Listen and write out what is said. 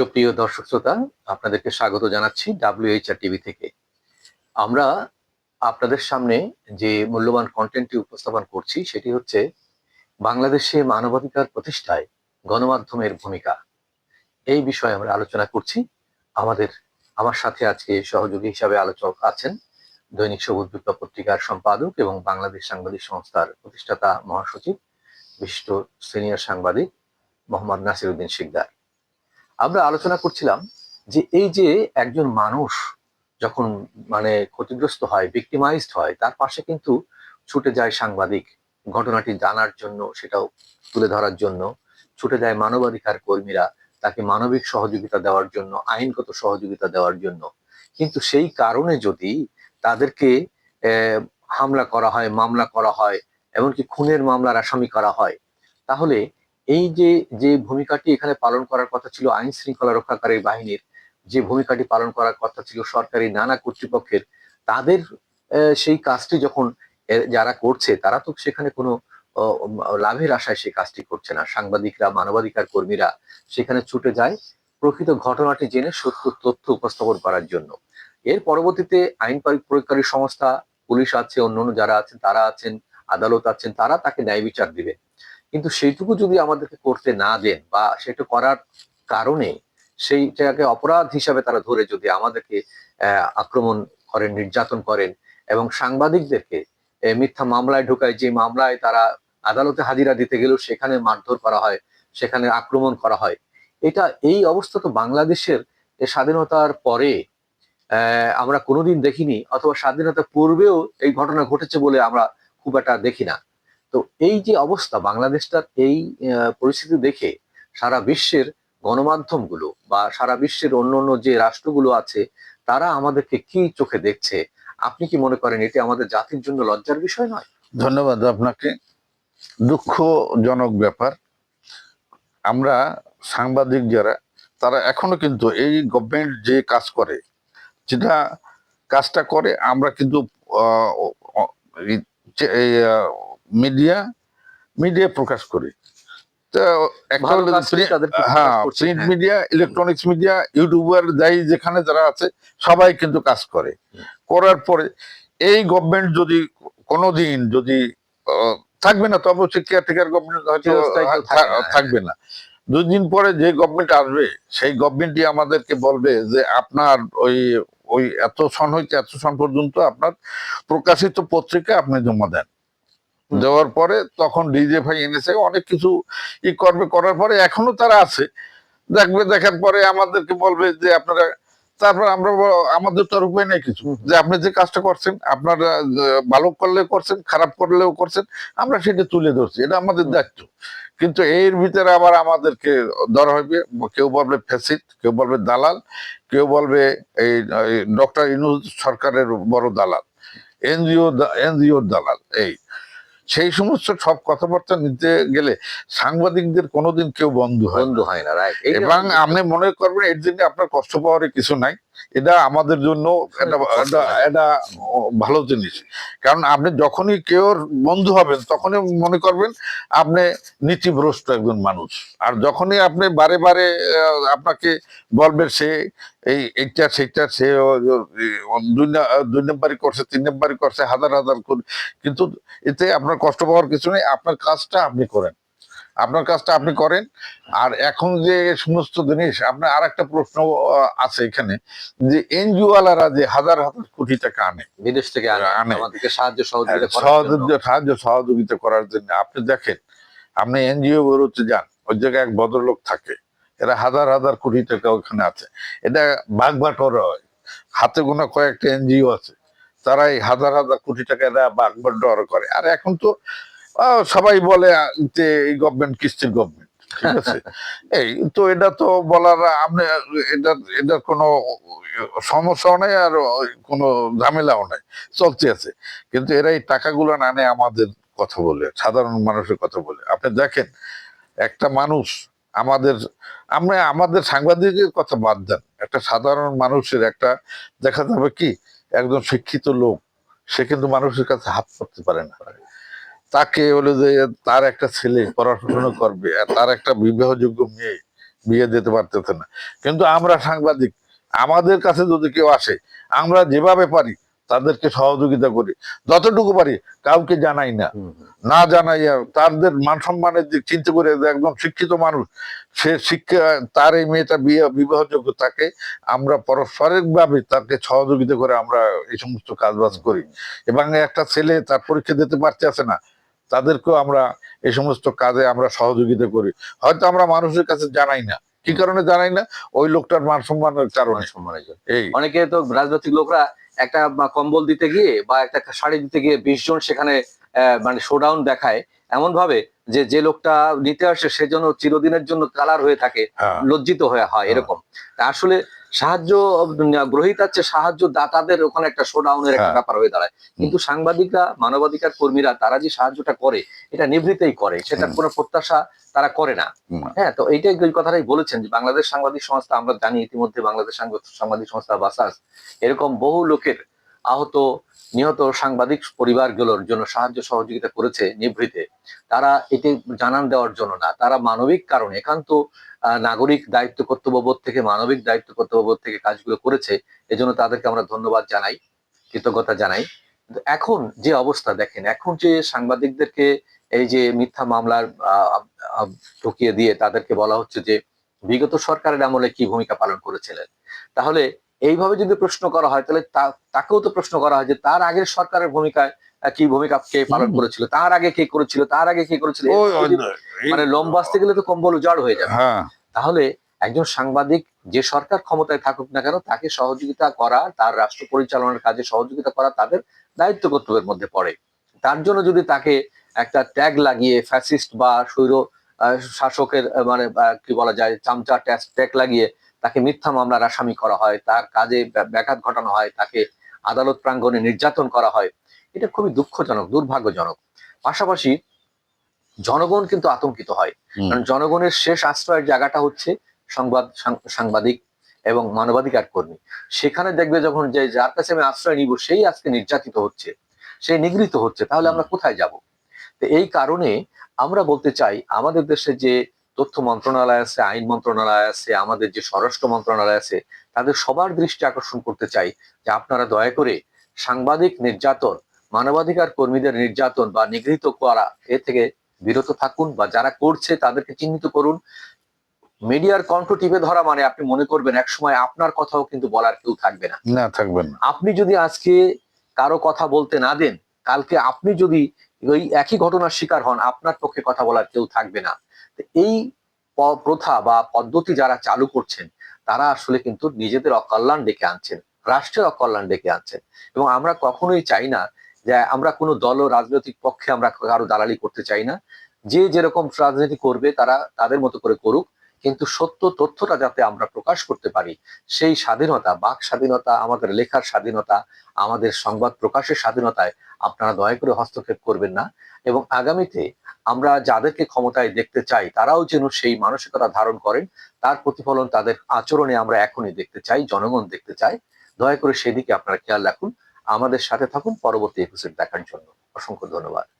সুপ্রিয় দর্শক শ্রোতা, আপনাদেরকে স্বাগত জানাচ্ছি ডাব্লিউএইচআর টিভি থেকে। আমরা আপনাদের সামনে যে মূল্যবান কন্টেন্টটি উপস্থাপন করছি, সেটি হচ্ছে বাংলাদেশে মানবাধিকার প্রতিষ্ঠায় গণমাধ্যমের ভূমিকা। এই বিষয়ে আমরা আলোচনা করছি। আমাদের, আমার সাথে আজকে সহযোগী হিসাবে আলোচক আছেন দৈনিক সবুজ বিপ্লব পত্রিকার সম্পাদক এবং বাংলাদেশ সাংবাদিক সংস্থার প্রতিষ্ঠাতা মহাসচিব, বিশিষ্ট সিনিয়র সাংবাদিক মোহাম্মদ নাসিরুদ্দিন শিকদার। আমরা আলোচনা করছিলাম যে এই যে একজন মানুষ যখন মানে ক্ষতিগ্রস্ত হয় ভিক্টিমাইজড হয়, তার পাশে কিন্তু ছুটে যায় সাংবাদিক। ঘটনাটি জানার জন্য, সেটাও তুলে ধরার জন্য। ছুটে যায় মানবাধিকার কর্মীরা, তাকে মানবিক সহযোগিতা দেওয়ার জন্য, আইনগত সহযোগিতা দেওয়ার জন্য। কিন্তু সেই কারণে যদি তাদেরকে হামলা করা হয়, মামলা করা হয়, এমনকি খুনের মামলার আসামি করা হয়, তাহলে এই যে যে ভূমিকাটি এখানে পালন করার কথা ছিল আইন শৃঙ্খলা রক্ষাকারী বাহিনীর, যে ভূমিকাটি পালন করার কথা ছিল সরকারি নানা কর্তৃপক্ষের, তাদের সেই কাজটি যখন যারা করছে, তারা তো সেখানে কোনো লাভের আশায় সেই কাজটি করছে না। সাংবাদিকরা, মানবাধিকার কর্মীরা সেখানে ছুটে যায় প্রকৃত ঘটনাটি জেনে সত্য তথ্য উপস্থাপন করার জন্য। এর পরবর্তীতে আইন প্রয়োগকারী সংস্থা, পুলিশ আছে, অন্যান্য যারা আছেন, তারা আছেন, আদালত আছেন, তারা তাকে ন্যায় বিচার দিবে। কিন্তু সেইটুকু যদি আমাদেরকে করতে না দেন বা সেটা করার কারণে সেইটাকে অপরাধ হিসাবে তারা ধরে যদি আমাদেরকে আক্রমণ করেন, নির্যাতন করেন এবং সাংবাদিকদেরকে মিথ্যা মামলায় ঢোকায়, যে মামলায় তারা আদালতে হাজিরা দিতে গেলেও সেখানে মারধর করা হয়, সেখানে আক্রমণ করা হয়, এটা এই অবস্থা তো বাংলাদেশের স্বাধীনতার পরে আমরা কোনোদিন দেখিনি অথবা স্বাধীনতার পূর্বেও এই ঘটনা ঘটেছে বলে আমরা খুব একটা দেখি না। তো এই যে অবস্থা বাংলাদেশটার এই পরিস্থিতি দেখে সারা বিশ্বের গণমাধ্যমগুলো বা সারা বিশ্বের অন্য অন্য যে রাষ্ট্রগুলো আছে, তারা আমাদেরকে কি চোখে দেখছে? আপনি কি মনে করেন এটি আমাদের জাতির জন্য লজ্জার বিষয় নয়? ধন্যবাদ আপনাকে। দুঃখজনক ব্যাপার। আমরা সাংবাদিক যারা, তারা এখনও কিন্তু এই গভর্নমেন্ট যে কাজ করে, যেটা কাজটা করে, আমরা কিন্তু মিডিয়া মিডিয়া প্রকাশ করে হ্যাঁ প্রিন্ট হ্যাঁ। মিডিয়া ইলেকট্রনিক্স মিডিয়া ইউটিউবার যাই যেখানে যারা আছে সবাই কিন্তু কাজ করে করার পরে এই গভর্নমেন্ট যদি কোনোদিন যদি থাকবে না তবে অবশ্যই কেয়ারটেকার গভর্নমেন্ট হয়তো থাকবে না, থা- দুই দিন পরে যে গভর্নমেন্ট আসবে সেই গভর্নমেন্টই আমাদেরকে বলবে যে আপনার ওই ওই এত সন হইতে এত সন পর্যন্ত আপনার প্রকাশিত পত্রিকা আপনি জমা দেন। দেওয়ার পরে তখন ডিজেফাই এনেছে অনেক কিছু ই করবে করার পরে এখনও তারা আছে। দেখবে দেখার পরে আমাদেরকে বলবে যে আপনারা তারপর আমরা আমাদের তো আর উপায় নেই কিছু। যে আপনি যে কাজটা করছেন আপনারা ভালো করলেও করছেন খারাপ করলেও করছেন আমরা সেটা তুলে ধরছি এটা আমাদের দায়িত্ব। কিন্তু এর ভিতরে আবার আমাদেরকে ধরা হবে কেউ বলবে ফেসিট কেউ বলবে দালাল কেউ বলবে এই ডক্টর ইনুজ সরকারের বড় দালাল এনজিও এনজিও দালাল এই। সেই সমস্ত সব কথাবার্তা নিতে গেলে সাংবাদিকদের কোনোদিন কেউ বন্ধু হয় না। বন্ধু হয় না রাইট এবং আপনি মনে করবেন এর জন্য আপনার কষ্ট পাওয়ার কিছু নাই এটা আমাদের জন্য এটা এটা ভালো জিনিস। কারণ আপনি যখনই কেউ বন্ধু হবেন তখনই মনে করবেন আপনি নীতিভ্রষ্ট একজন মানুষ। আর যখনই আপনি বারে বারে আপনাকে বলবেন সে এই এইটা সেইটা সে দুই নম্বরই করছে তিন নম্বরই করছে হাজার হাজার করে। কিন্তু এতে আপনার কষ্ট পাওয়ার কিছু নেই আপনার কাজটা আপনি করেন। আপনার কাজটা আপনি করেন। আর এখন যে সমস্ত জিনিস আপনার আর একটা প্রশ্ন আছে এখানে যে এনজিও ওয়ালারা যে হাজার হাজার কোটি টাকা আনে বিদেশ থেকে আনে। সাহায্য সহযোগিতা জন্য। সহযোগিতা সাহায্য সহযোগিতা করার জন্য। আপনি দেখেন আপনি এনজিও বেরোতে যান ওই জায়গায় এক ভদ্রলোক থাকে এরা হাজার হাজার কোটি টাকা ওখানে আছে। এটা ভাগ বাটোয়ারা হয়। হাতে গোনা কয়েকটা এনজিও আছে তারা এই হাজার হাজার কোটি টাকা এরা ভাগ বাটোয়ারা করে। আর এখন তো সবাই বলে যে এই গভর্নমেন্ট কিস্তির গভর্নমেন্ট ঠিক আছে? এই তো এটা তো বলার আপনি এটা এটার কোনো সমস্যাও নেই আর কোনো ঝামেলাও নাই চলতে আছে। কিন্তু এরা এই টাকাগুলো না নেয় আমাদের কথা বলে সাধারণ মানুষের কথা বলে। আপনি দেখেন একটা মানুষ আমাদের আমরা আমাদের সাংবাদিকের কথা বাদ দেন একটা সাধারণ মানুষের একটা দেখা যাবে কি একজন শিক্ষিত লোক সে কিন্তু মানুষের কাছে হাত করতে পারে না। তাকে হলো যে তার একটা ছেলে পড়াশোনা করবে আর তার একটা বিবাহযোগ্য মেয়ে বিয়ে দিতে পারতেছে না। কিন্তু আমরা সাংবাদিক আমাদের কাছে যদি কেউ আসে আমরা যেভাবে পারি তাদেরকে সহযোগিতা করি। যতটুকু পারি কাউকে জানাই না। না জানাইয়া তাদের মান সম্মানের দিক চিন্তা করে একদম শিক্ষিত মানুষ সে শিক্ষা তার এই মেয়েটা বিয়ে বিবাহযোগ্য তাকে আমরা পারস্পরিক ভাবে তাকে সহযোগিতা করে আমরা এই সমস্ত কাজ বাজ করি। এবং একটা ছেলে তার পরীক্ষা দিতে পারতেছে না তাদেরকেও আমরা এই সমস্ত কাজে আমরা সহযোগিতা করি। হয়তো আমরা মানুষের কাছে জানাই না। কি কারণে জানাই না? ওই লোকটার মান সম্মানের কারণে। মান সম্মানের এই। অনেকে তো রাজনৈতিক লোকরা একটা কম্বল দিতে গিয়ে বা একটা শাড়ি দিতে গিয়ে বিশ জন সেখানে আহ, মানে শোডাউন দেখায়। এমন ভাবে যে যে লোকটা নিতে আসে সেজন্য চিরদিনের জন্য কালার হয়ে থাকে হ্যাঁ। লজ্জিত হয়ে হয় এরকম। আসলে সাহায্য গ্রহীতার চেয়ে সাহায্য দাতাদের ওখানে একটা শোডাউনের একটা হ্যাঁ। ব্যাপার হয়ে দাঁড়ায়। কিন্তু সাংবাদিকরা মানবাধিকার কর্মীরা তারা যে সাহায্যটা করে এটা নিভৃতেই করে। সেটার কোনো প্রত্যাশা তারা করে না। হ্যাঁ তো এইটাই ওই কথাটাই বলেছেন যে বাংলাদেশ সাংবাদিক সংস্থা আমরা জানি ইতিমধ্যে বাংলাদেশ সাংবাদিক সংস্থা বাসাস এরকম বহু লোকের আহত নিহত সাংবাদিক পরিবারগুলোর জন্য সাহায্য সহযোগিতা করেছে নিভৃতে। তারা এটি জানান দেওয়ার জন্য না। তারা মানবিক কারণে একান্ত নাগরিক দায়িত্ব কর্তব্যবোধ থেকে, মানবিক দায়িত্ব কর্তব্যবোধ থেকে কাজগুলো করেছে। এজন্য তাদেরকে আমরা ধন্যবাদ জানাই, কৃতজ্ঞতা জানাই। এখন যে অবস্থা দেখেন, এখন যে সাংবাদিকদেরকে এই যে মিথ্যা মামলার ঢুকিয়ে দিয়ে তাদেরকে বলা হচ্ছে যে, বিগত সরকারের আমলে কি ভূমিকা পালন করেছিলেন? তাহলে এইভাবে যদি প্রশ্ন করা হয় তাহলে তাকেও তো প্রশ্ন করা হয় যে তার আগের সরকারের ভূমিকায় কি ভূমিকা কে পালন করেছিল? তার আগে কে করেছিল? তার আগে কে করেছিল? মানে লম্বা আসতে গেলে তো কম্বল উজাড় হয়ে যাবে। হ্যাঁ। তাহলে একজন সাংবাদিক যে সরকার ক্ষমতায় থাকুক না কেন তাকে সহযোগিতা করা তার রাষ্ট্র পরিচালনার কাজে সহযোগিতা করা তাদের দায়িত্ব কর্তব্যের মধ্যে পড়ে। তার জন্য যদি তাকে একটা ট্যাগ লাগিয়ে ফ্যাসিস্ট বা স্বৈর শাসকের মানে আহ, কি বলা যায় চামচা ট্যাগ লাগিয়ে তাকে মিথ্যা মামলার আসামি করা হয় তার কাজে ব্যাঘাত ঘটানো হয় তাকে আদালত প্রাঙ্গণে নির্যাতন করা হয়। এটা খুবই দুঃখজনক দুর্ভাগ্যজনক। পাশাপাশি জনগণ কিন্তু আতঙ্কিত হয়। কারণ জনগণের শেষ আশ্রয়ের জায়গাটা হচ্ছে সংবাদ সাংবাদিক এবং মানবাধিকার কর্মী। সেখানে দেখবে যখন যে যার কাছে আমি আশ্রয় নিব সেই আজকে নির্যাতিত হচ্ছে সে নিগৃহীত হচ্ছে তাহলে আমরা কোথায় যাব? তো এই কারণে আমরা বলতে চাই আমাদের দেশে যে তথ্য মন্ত্রণালয় আছে আইন মন্ত্রণালয় আছে আমাদের যে স্বরাষ্ট্র মন্ত্রণালয় আছে তাদের সবার দৃষ্টি আকর্ষণ করতে চাই যে আপনারা দয়া করে সাংবাদিক নির্যাতন মানবাধিকার কর্মীদের নির্যাতন বা নিগৃহীত করা এ থেকে বিরত থাকুন বা যারা করছে তাদেরকে চিহ্নিত করুন। মিডিয়ার কণ্ঠ টিপে ধরা মানে আপনি মনে করবেন এক সময় আপনার কথাও কিন্তু বলার কেউ থাকবে না। না থাকবেন আপনি যদি আজকে কারও কথা বলতে না দেন কালকে আপনি যদি ওই একই ঘটনার শিকার হন আপনার পক্ষে কথা বলার কেউ থাকবে না। এই প্রথা বা পদ্ধতি যারা চালু করছেন, তারা আসলে কিন্তু নিজেদের অকল্যাণ ডেকে আনছেন, রাষ্ট্রের অকল্যাণ ডেকে আনছেন। এবং আমরা কখনোই চাই না যে আমরা কোনো দল ও রাজনৈতিক পক্ষে আমরা কারও দালালি করতে চাই না। যে যেরকম রাজনীতি করবে তারা তাদের মতো করে করুক। কিন্তু সত্য তথ্যটা যাতে আমরা প্রকাশ করতে পারি, সেই স্বাধীনতা, বাক স্বাধীনতা, আমাদের লেখার স্বাধীনতা, আমাদের সংবাদ প্রকাশের স্বাধীনতায় আপনারা দয়া করে হস্তক্ষেপ করবেন না। এবং আগামীতে আমরা যাদেরকে ক্ষমতায় দেখতে চাই, তারাও যেন সেই মানসিকতা ধারণ করেন, তার প্রতিফলন তাদের আচরণে আমরা এখনই দেখতে চাই, জনগণ দেখতে চায়। দয়া করে সেদিকে আপনারা খেয়াল রাখুন। আমাদের সাথে থাকুন পরবর্তী এপিসোড দেখার জন্য। অসংখ্য ধন্যবাদ।